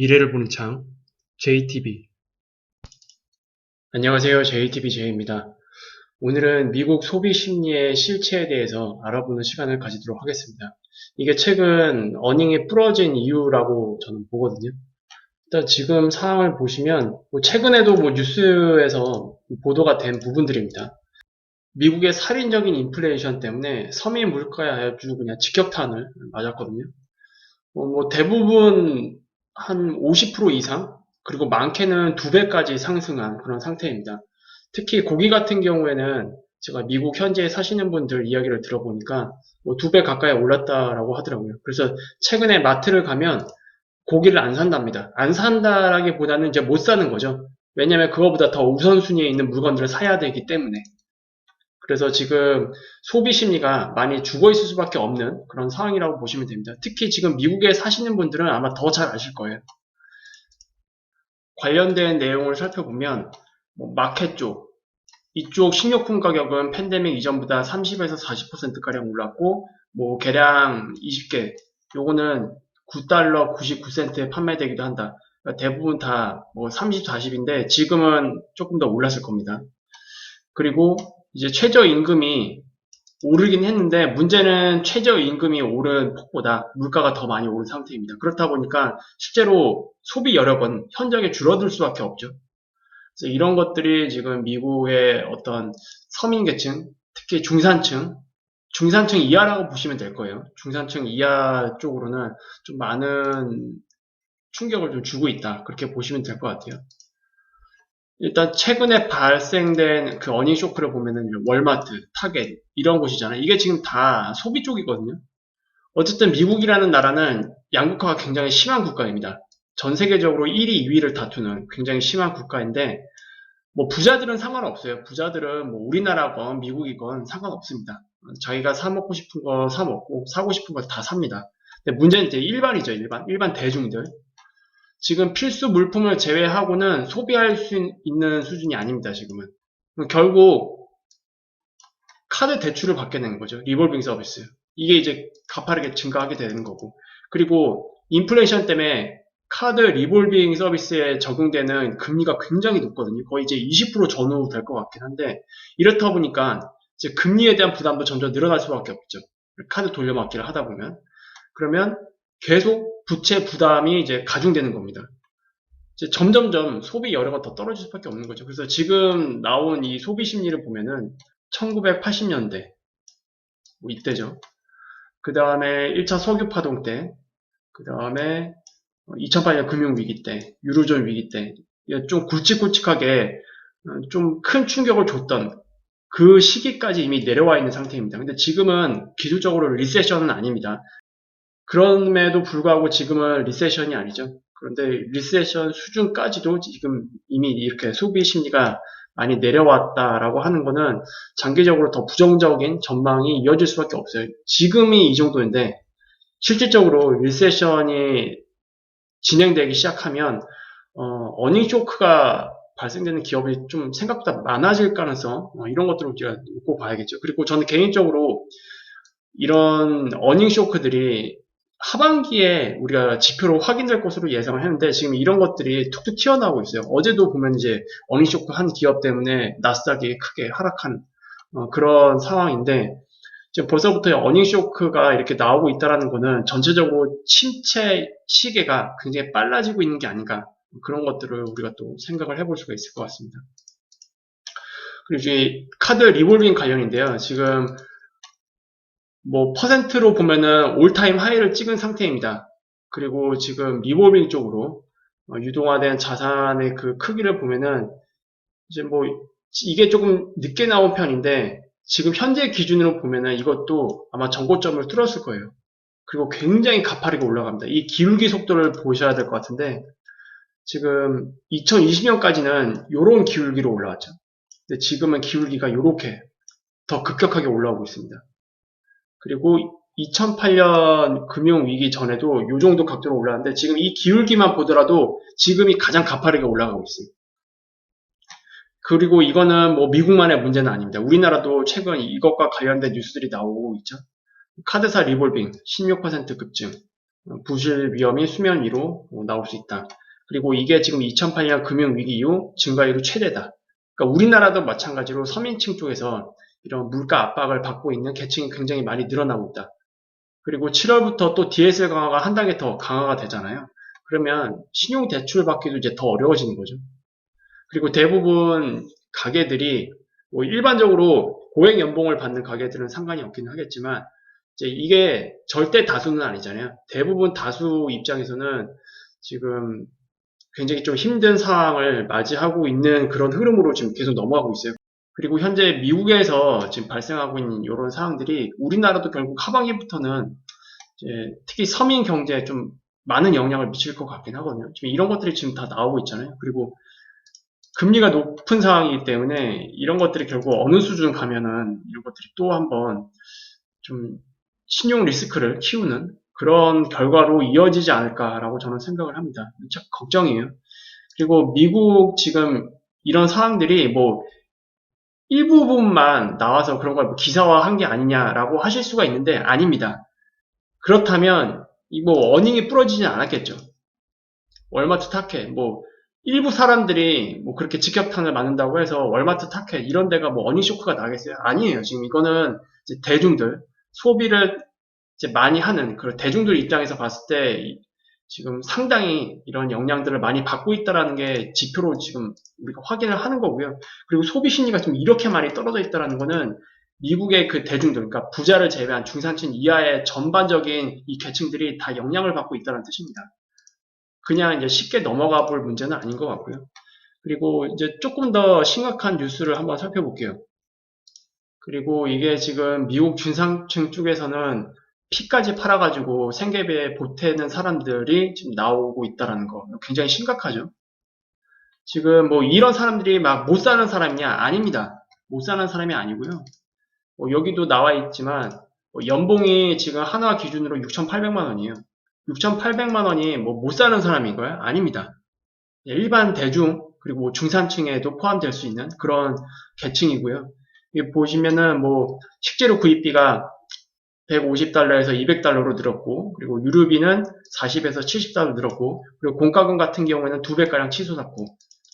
미래를 보는 창 JTB 안녕하세요. JTBJ입니다. 오늘은 미국 소비 심리의 실체에 대해서 알아보는 시간을 가지도록 하겠습니다. 이게 최근 어닝이 부러진 이유라고 저는 보거든요. 일단 지금 상황을 보시면 뭐 최근에도 뭐 뉴스에서 보도가 된 부분들입니다. 미국의 살인적인 인플레이션 때문에 서민 물가에 아주 그냥 직격탄을 맞았거든요. 어, 뭐 대부분 한 50% 이상 그리고 많게는 두 배까지 상승한 그런 상태입니다. 특히 고기 같은 경우에는 제가 미국 현지에 사시는 분들 이야기를 들어보니까 뭐 두 배 가까이 올랐다라고 하더라고요. 그래서 최근에 마트를 가면 고기를 안 산답니다. 안 산다라기보다는 이제 못 사는 거죠. 왜냐면 그거보다 더 우선순위에 있는 물건들을 사야 되기 때문에. 그래서 지금 소비 심리가 많이 죽어 있을 수밖에 없는 그런 상황이라고 보시면 됩니다. 특히 지금 미국에 사시는 분들은 아마 더 잘 아실 거예요. 관련된 내용을 살펴보면 뭐 마켓 쪽 이쪽 식료품 가격은 팬데믹 이전보다 30에서 40%가량 올랐고 뭐 계량 20개 요거는 9달러 99센트에 판매되기도 한다. 그러니까 대부분 다 뭐 30, 40인데 지금은 조금 더 올랐을 겁니다. 그리고 이제 최저임금이 오르긴 했는데 문제는 최저임금이 오른 폭보다 물가가 더 많이 오른 상태입니다. 그렇다 보니까 실제로 소비 여력은 현저하게 줄어들 수밖에 없죠. 그래서 이런 것들이 지금 미국의 어떤 서민계층, 특히 중산층, 중산층 이하라고 보시면 될 거예요. 중산층 이하 쪽으로는 좀 많은 충격을 좀 주고 있다. 그렇게 보시면 될 것 같아요. 일단 최근에 발생된 그 어닝 쇼크를 보면은 월마트, 타겟 이런 곳이잖아요. 이게 지금 다 소비 쪽이거든요. 어쨌든 미국이라는 나라는 양극화가 굉장히 심한 국가입니다. 전 세계적으로 1위, 2위를 다투는 굉장히 심한 국가인데 뭐 부자들은 상관없어요. 부자들은 뭐 우리나라건 미국이건 상관없습니다. 자기가 사 먹고 싶은 거 사 먹고 사고 싶은 거 다 삽니다. 근데 문제는 이제 일반이죠. 일반 일반 대중들. 지금 필수 물품을 제외하고는 소비할 수 있는 수준이 아닙니다, 지금은. 결국 카드 대출을 받게 되는 거죠. 리볼빙 서비스. 이게 이제 가파르게 증가하게 되는 거고. 그리고 인플레이션 때문에 카드 리볼빙 서비스에 적용되는 금리가 굉장히 높거든요. 거의 이제 20% 전후 될 것 같긴 한데 이렇다 보니까 이제 금리에 대한 부담도 점점 늘어날 수밖에 없죠. 카드 돌려막기를 하다 보면. 그러면 계속 부채 부담이 이제 가중되는 겁니다. 이제 점점점 소비 여력가 더 떨어질 수밖에 없는 거죠. 그래서 지금 나온 이 소비 심리를 보면은 1980년대 뭐 이때죠. 그 다음에 1차 석유 파동 때, 그 다음에 2008년 금융위기 때, 유로존 위기 때, 좀 굵직굵직하게 좀 큰 충격을 줬던 그 시기까지 이미 내려와 있는 상태입니다. 근데 지금은 기술적으로 리세션은 아닙니다. 그럼에도 불구하고 지금은 리세션이 아니죠. 그런데 리세션 수준까지도 지금 이미 이렇게 소비 심리가 많이 내려왔다라고 하는 거는 장기적으로 더 부정적인 전망이 이어질 수밖에 없어요. 지금이 이 정도인데 실질적으로 리세션이 진행되기 시작하면 어, 닝 쇼크가 발생되는 기업이 좀 생각보다 많아질 가능성 어, 이런 것들을 우리가 놓고 봐야겠죠. 그리고 저는 개인적으로 이런 어닝 쇼크들이 하반기에 우리가 지표로 확인될 것으로 예상을 했는데 지금 이런 것들이 툭툭 튀어나오고 있어요. 어제도 보면 이제 어닝 쇼크 한 기업 때문에 나스닥이 크게 하락한 어, 그런 상황인데 지금 벌써부터 어닝 쇼크가 이렇게 나오고 있다는 것은 전체적으로 침체 시계가 굉장히 빨라지고 있는 게 아닌가 그런 것들을 우리가 또 생각을 해볼 수가 있을 것 같습니다. 그리고 이제 카드 리볼빙 관련인데요. 지금 뭐 퍼센트로 보면은 올타임 하이를 찍은 상태입니다. 그리고 지금 리볼빙 쪽으로 어, 유동화된 자산의 그 크기를 보면은 이제 뭐 이게 조금 늦게 나온 편인데 지금 현재 기준으로 보면은 이것도 아마 전고점을 뚫었을 거예요. 그리고 굉장히 가파르게 올라갑니다. 이 기울기 속도를 보셔야 될 것 같은데 지금 2020년까지는 이런 기울기로 올라왔죠. 근데 지금은 기울기가 이렇게 더 급격하게 올라오고 있습니다. 그리고 2008년 금융위기 전에도 이 정도 각도로 올라왔는데 지금 이 기울기만 보더라도 지금이 가장 가파르게 올라가고 있습니다. 그리고 이거는 뭐 미국만의 문제는 아닙니다. 우리나라도 최근 이것과 관련된 뉴스들이 나오고 있죠. 카드사 리볼빙 16% 급증, 부실 위험이 수면 위로 어, 나올 수 있다. 그리고 이게 지금 2008년 금융위기 이후 증가율이 최대다. 그러니까 우리나라도 마찬가지로 서민층 쪽에서 이런 물가 압박을 받고 있는 계층이 굉장히 많이 늘어나고 있다. 그리고 7월부터 또 DSL 강화가 한 단계 더 강화가 되잖아요. 그러면 신용 대출 받기도 이제 더 어려워지는 거죠. 그리고 대부분 가게들이 뭐 일반적으로 고액 연봉을 받는 가게들은 상관이 없긴 하겠지만 이제 이게 절대 다수는 아니잖아요. 대부분 다수 입장에서는 지금 굉장히 좀 힘든 상황을 맞이하고 있는 그런 흐름으로 지금 계속 넘어가고 있어요. 그리고 현재 미국에서 지금 발생하고 있는 이런 상황들이 우리나라도 결국 하반기부터는 특히 서민 경제에 좀 많은 영향을 미칠 것 같긴 하거든요. 지금 이런 것들이 지금 다 나오고 있잖아요. 그리고 금리가 높은 상황이기 때문에 이런 것들이 결국 어느 수준 가면은 이런 것들이 또 한번 좀 신용 리스크를 키우는 그런 결과로 이어지지 않을까라고 저는 생각을 합니다. 참 걱정이에요. 그리고 미국 지금 이런 상황들이 뭐 일부분만 나와서 그런 걸 기사화한 게 아니냐라고 하실 수가 있는데 아닙니다. 그렇다면 이뭐 어닝이 부러지진 않았겠죠. 월마트 타켓 뭐 일부 사람들이 뭐 그렇게 직격탄을 맞는다고 해서 월마트 타켓 이런 데가 뭐 어닝 쇼크가 나겠어요? 아니에요. 지금 이거는 대중들 소비를 많이 하는 그런 대중들 입장에서 봤을 때 지금 상당히 이런 영향들을 많이 받고 있다라는 게 지표로 지금 우리가 확인을 하는 거고요. 그리고 소비 심리가 좀 이렇게 많이 떨어져 있다라는 거는 미국의 그 대중들, 그러니까 부자를 제외한 중산층 이하의 전반적인 이 계층들이 다 영향을 받고 있다는 뜻입니다. 그냥 이제 쉽게 넘어가 볼 문제는 아닌 것 같고요. 그리고 이제 조금 더 심각한 뉴스를 한번 살펴볼게요. 그리고 이게 지금 미국 중산층 쪽에서는 피까지 팔아가지고 생계비에 보태는 사람들이 지금 나오고 있다는 거 굉장히 심각하죠. 지금 뭐 이런 사람들이 막 못 사는 사람이냐? 아닙니다. 못 사는 사람이 아니고요. 뭐 여기도 나와 있지만 뭐 연봉이 지금 하나 기준으로 6,800만 원이에요. 6,800만 원이 뭐 못 사는 사람인 거예요? 아닙니다. 일반 대중 그리고 중산층에도 포함될 수 있는 그런 계층이고요. 보시면은 뭐 식재료 구입비가 150달러에서 200달러로 늘었고 그리고 유류비는 40에서 70달러 늘었고 그리고 공과금 같은 경우에는 두 배가량 치솟았고.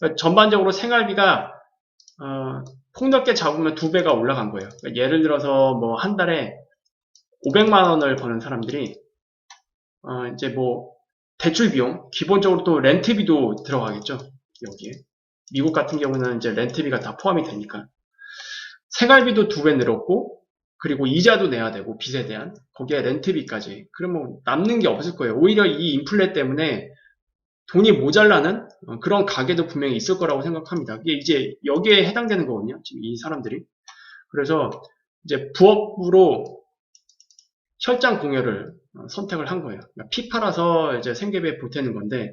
그러니까 전반적으로 생활비가 어, 폭넓게 잡으면 두 배가 올라간 거예요. 그러니까 예를 들어서 뭐 한 달에 500만 원을 버는 사람들이 어, 이제 뭐 대출 비용 기본적으로 또 렌트비도 들어가겠죠 여기에. 미국 같은 경우는 이제 렌트비가 다 포함이 되니까. 생활비도 두 배 늘었고 그리고 이자도 내야 되고 빚에 대한 거기에 렌트비까지 그러면 남는 게 없을 거예요. 오히려 이 인플레 때문에 돈이 모자라는 어, 그런 가게도 분명히 있을 거라고 생각합니다. 이게 이제 여기에 해당되는 거거든요 지금 이 사람들이. 그래서 이제 부업으로 혈장 공여를 어, 선택을 한 거예요. 그러니까 피 팔아서 이제 생계비에 보태는 건데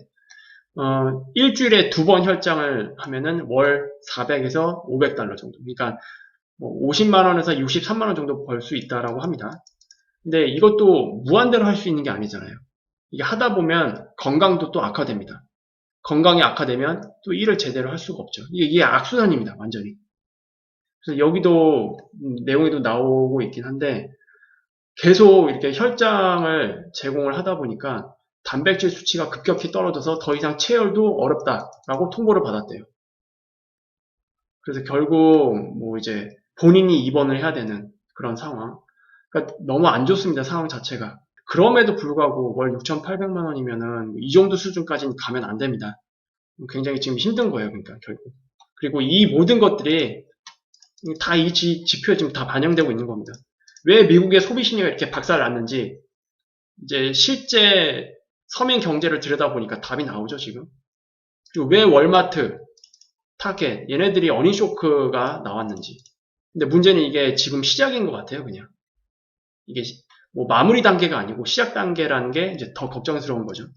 어, 일주일에 두 번 혈장을 하면은 월 400에서 500달러 정도. 그러니까 50만 원에서 뭐 63만 원 정도 벌 수 있다라고 합니다. 근데 이것도 무한대로 할 수 있는 게 아니잖아요. 이게 하다 보면 건강도 또 악화됩니다. 건강이 악화되면 또 일을 제대로 할 수가 없죠. 이게, 이게 악순환입니다. 완전히. 그래서 여기도 음, 내용에도 나오고 있긴 한데 계속 이렇게 혈장을 제공을 하다 보니까 단백질 수치가 급격히 떨어져서 더 이상 체열도 어렵다라고 통보를 받았대요. 그래서 결국 뭐 이제 본인이 입원을 해야 되는 그런 상황. 그러니까 너무 안 좋습니다. 상황 자체가. 그럼에도 불구하고 월 6,800만 원이면은 이 정도 수준까지는 가면 안 됩니다. 굉장히 지금 힘든 거예요. 그러니까 결국. 그리고 이 모든 것들이 다 이 지표에 지금 다 반영되고 있는 겁니다. 왜 미국의 소비 심리가 이렇게 박살났는지 이제 실제 서민 경제를 들여다보니까 답이 나오죠, 지금. 그리고 왜 월마트, 타겟, 얘네들이 어닝 쇼크가 나왔는지. 근데 문제는 이게 지금 시작인 것 같아요, 그냥. 이게 뭐 마무리 단계가 아니고 시작 단계라는 게 이제 더 걱정스러운 거죠.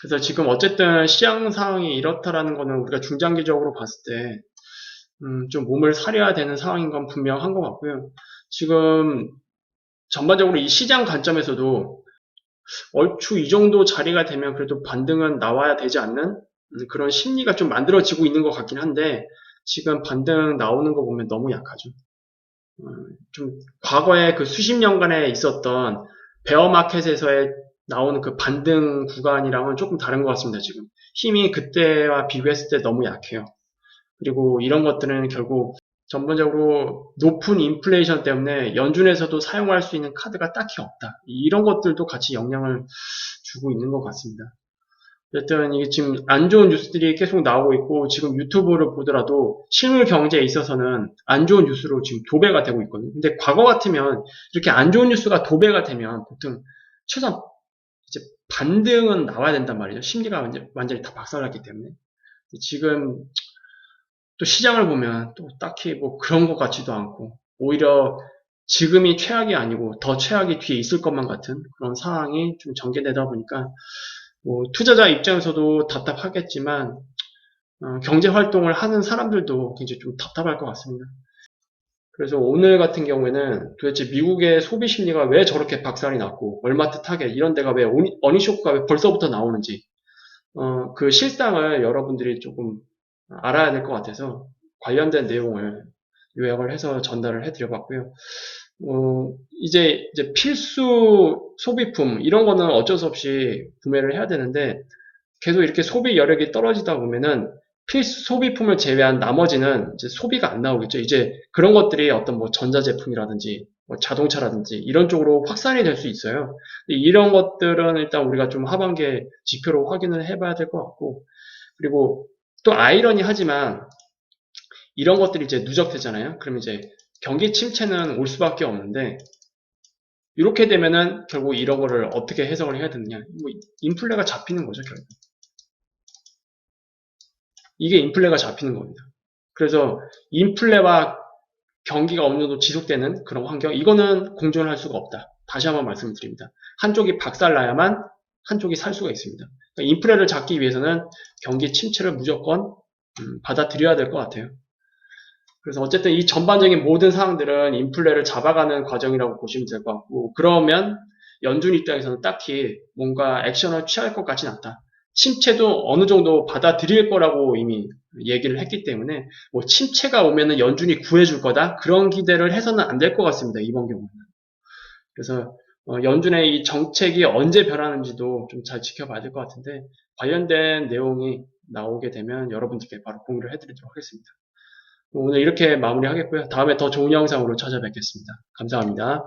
그래서 지금 어쨌든 시장 상황이 이렇다라는 거는 우리가 중장기적으로 봤을 때, 음, 좀 몸을 사려야 되는 상황인 건 분명한 것 같고요. 지금 전반적으로 이 시장 관점에서도 얼추 이 정도 자리가 되면 그래도 반등은 나와야 되지 않는 그런 심리가 좀 만들어지고 있는 것 같긴 한데, 지금 반등 나오는 거 보면 너무 약하죠. 어, 좀 과거에 그 수십 년간에 있었던 베어마켓에서의 나오는 그 반등 구간이랑은 조금 다른 것 같습니다, 지금. 힘이 그때와 비교했을 때 너무 약해요. 그리고 이런 것들은 결국 전반적으로 높은 인플레이션 때문에 연준에서도 사용할 수 있는 카드가 딱히 없다. 이런 것들도 같이 영향을 주고 있는 것 같습니다. 어쨌든 이게 지금 안 좋은 뉴스들이 계속 나오고 있고 지금 유튜브를 보더라도 실물 경제에 있어서는 안 좋은 뉴스로 지금 도배가 되고 있거든요. 근데 과거 같으면 이렇게 안 좋은 뉴스가 도배가 되면 보통 최소한 이제 반등은 나와야 된단 말이죠. 심리가 완전, 완전히 다 박살났기 때문에. 지금 또 시장을 보면 또 딱히 뭐 그런 것 같지도 않고 오히려 지금이 최악이 아니고 더 최악이 뒤에 있을 것만 같은 그런 상황이 좀 전개되다 보니까 뭐 투자자 입장에서도 답답하겠지만 어, 경제 활동을 하는 사람들도 굉장히 좀 답답할 것 같습니다. 그래서 오늘 같은 경우에는 도대체 미국의 소비 심리가 왜 저렇게 박살이 났고 월마트 타겟 이런 데가 왜 어니- 어니쇼크가 왜 벌써부터 나오는지 어, 그 실상을 여러분들이 조금 알아야 될 것 같아서 관련된 내용을 요약을 해서 전달을 해드려봤고요. 어, 이제, 이제 필수 소비품, 이런 거는 어쩔 수 없이 구매를 해야 되는데, 계속 이렇게 소비 여력이 떨어지다 보면은 필수 소비품을 제외한 나머지는 이제 소비가 안 나오겠죠. 이제 그런 것들이 어떤 뭐 전자제품이라든지 뭐 자동차라든지 이런 쪽으로 확산이 될 수 있어요. 이런 것들은 일단 우리가 좀 하반기에 지표로 확인을 해봐야 될 것 같고, 그리고 또 아이러니 하지만 이런 것들이 이제 누적되잖아요. 그럼 이제 경기 침체는 올 수밖에 없는데 이렇게 되면은 결국 이런 거를 어떻게 해석을 해야 되느냐? 뭐 인플레가 잡히는 거죠, 결국. 이게 인플레가 잡히는 겁니다. 그래서 인플레와 경기가 어느 정도 지속되는 그런 환경, 이거는 공존할 수가 없다. 다시 한번 말씀드립니다. 한쪽이 박살나야만 한쪽이 살 수가 있습니다. 그러니까 인플레를 잡기 위해서는 경기 침체를 무조건 음, 받아들여야 될 것 같아요. 그래서 어쨌든 이 전반적인 모든 사항들은 인플레를 잡아가는 과정이라고 보시면 될 것 같고 그러면 연준 입장에서는 딱히 뭔가 액션을 취할 것 같진 않다. 침체도 어느 정도 받아들일 거라고 이미 얘기를 했기 때문에 뭐 침체가 오면은 연준이 구해줄 거다 그런 기대를 해서는 안 될 것 같습니다 이번 경우는. 그래서 어, 연준의 이 정책이 언제 변하는지도 좀 잘 지켜봐야 될 것 같은데 관련된 내용이 나오게 되면 여러분들께 바로 공유를 해드리도록 하겠습니다. 오늘 이렇게 마무리하겠고요. 다음에 더 좋은 영상으로 찾아뵙겠습니다. 감사합니다.